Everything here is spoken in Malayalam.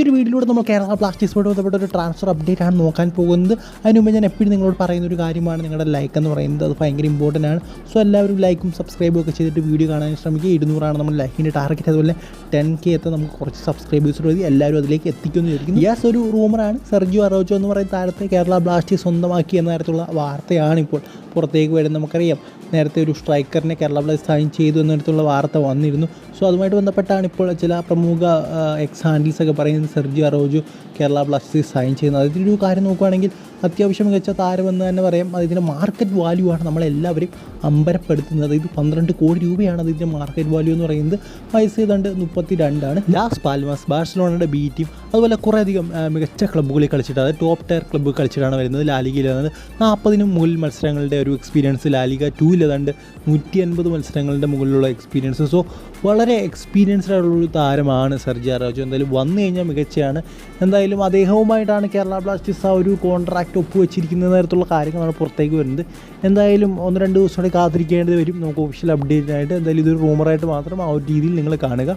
ഈ ഒരു വീഡിയോയിലൂടെ നമ്മൾ കേരള ബ്ലാസ്റ്റേഴ്സുമായിട്ട് ബന്ധപ്പെട്ട ഒരു ട്രാൻസ്ഫർ അപ്ഡേറ്റ് ആണ് നോക്കാൻ പോകുന്നത്. അതിന് മുമ്പ് ഞാൻ എപ്പോഴും നിങ്ങളോട് പറയുന്ന ഒരു കാര്യമാണ്. നിങ്ങളുടെ ലൈക്ക് എന്ന് പറയുന്നത് അത് ഭയങ്കര ഇമ്പോർട്ടന്റ് ആണ്. സോ എല്ലാവരും ലൈക്കും സബ്സ്ക്രൈബും ഒക്കെ ചെയ്തിട്ട് വീഡിയോ കാണാൻ ശ്രമിക്കുക. ഇരുന്നൂറാണ് നമ്മൾ ലൈക്കിന്റെ ടാർഗറ്റ് അതുപോലെ ടെൻ കെ എത്താൻ നമുക്ക് കുറച്ച് സബ്സ്ക്രൈബേഴ്സ് മതി. എല്ലാവരും അതിലേക്ക് എത്തിക്കുമെന്ന് വിചാരിക്കുന്നു. യാസ് ഒരു റൂമറാണ് സെർജിയോ അറോജോ എന്ന് പറയുന്ന താരത്തെ കേരള ബ്ലാസ്റ്റേഴ്സ് സ്വന്തമാക്കി എന്ന തരത്തിലുള്ള വാർത്തയാണ് ഇപ്പോൾ പുറത്തേക്ക് വരും നമുക്കറിയാം. നേരത്തെ ഒരു സ്ട്രൈക്കറിനെ കേരള ബ്ലാസ്റ്റേഴ്സ് സൈൻ ചെയ്തു എന്നിടത്തുള്ള വാർത്ത വന്നിരുന്നു. സോ അതുമായിട്ട് ബന്ധപ്പെട്ടാണ് ഇപ്പോൾ ചില പ്രമുഖ എക്സ് ഹാൻഡിൽസ് ഒക്കെ പറയുന്നത് Sergi Aroju Kerala Blasters sign ചെയ്യുന്നത്. അതിന്റെ ഒരു കാര്യം നോക്കുകയാണെങ്കിൽ അത്യാവശ്യം മികച്ച താരമെന്ന് തന്നെ പറയാം. അതിന്റെ മാർക്കറ്റ് വാല്യൂ ആണ് നമ്മളെല്ലാവരും അമ്പരപ്പെടുത്തുന്നത്. അതായത് പന്ത്രണ്ട് കോടി രൂപയാണ് അതിന്റെ മാർക്കറ്റ് വാല്യൂ എന്ന് പറയുന്നത്. വയസ്സ് ഏതാണ്ട് മുപ്പത്തി രണ്ടാണ് ലാസ് പാൽമാസ് ബാഴ്സലോണയുടെ ബി ടീം അതുപോലെ കുറേയധികം മികച്ച ക്ലബ്ബുകളിൽ കളിച്ചിട്ട് അതായത് ടോപ്പ് ടയർ ക്ലബ്ബ് കളിച്ചിട്ടാണ് വരുന്നത്. ലാലിഗയിൽ വരുന്നത് നാൽപ്പതിനും മുകളിൽ മത്സരങ്ങളുടെ ഒരു എക്സ്പീരിയൻസ് ലാലിക ടൂവിൽ ഏതാണ്ട് നൂറ്റി അൻപത് മത്സരങ്ങളുടെ മുകളിലുള്ള എക്സ്പീരിയൻസ് സോ വളരെ എക്സ്പീരിയൻസ്ഡ് ആയിട്ടുള്ളൊരു താരമാണ് സർജി ആറാജു എന്തായാലും വന്നു കഴിഞ്ഞാൽ മികച്ചയാണ്. എന്തായാലും അദ്ദേഹവുമായിട്ടാണ് കേരള ബ്ലാസ്റ്റേഴ്സ് ആ ഒരു കോൺട്രാക്റ്റ് ഒപ്പുവെച്ചിരിക്കുന്ന തരത്തിലുള്ള കാര്യങ്ങളാണ് പുറത്തേക്ക് വരുന്നത്. എന്തായാലും ഒന്ന് രണ്ട് ദിവസം കൂടി കാത്തിരിക്കേണ്ടത് വരും. നമുക്ക് ഒഫീഷ്യൽ അപ്ഡേറ്റിനായിട്ട് എന്തായാലും ഇതൊരു റൂമറായിട്ട് മാത്രം ആ ഒരു രീതിയിൽ നിങ്ങൾ കാണുക.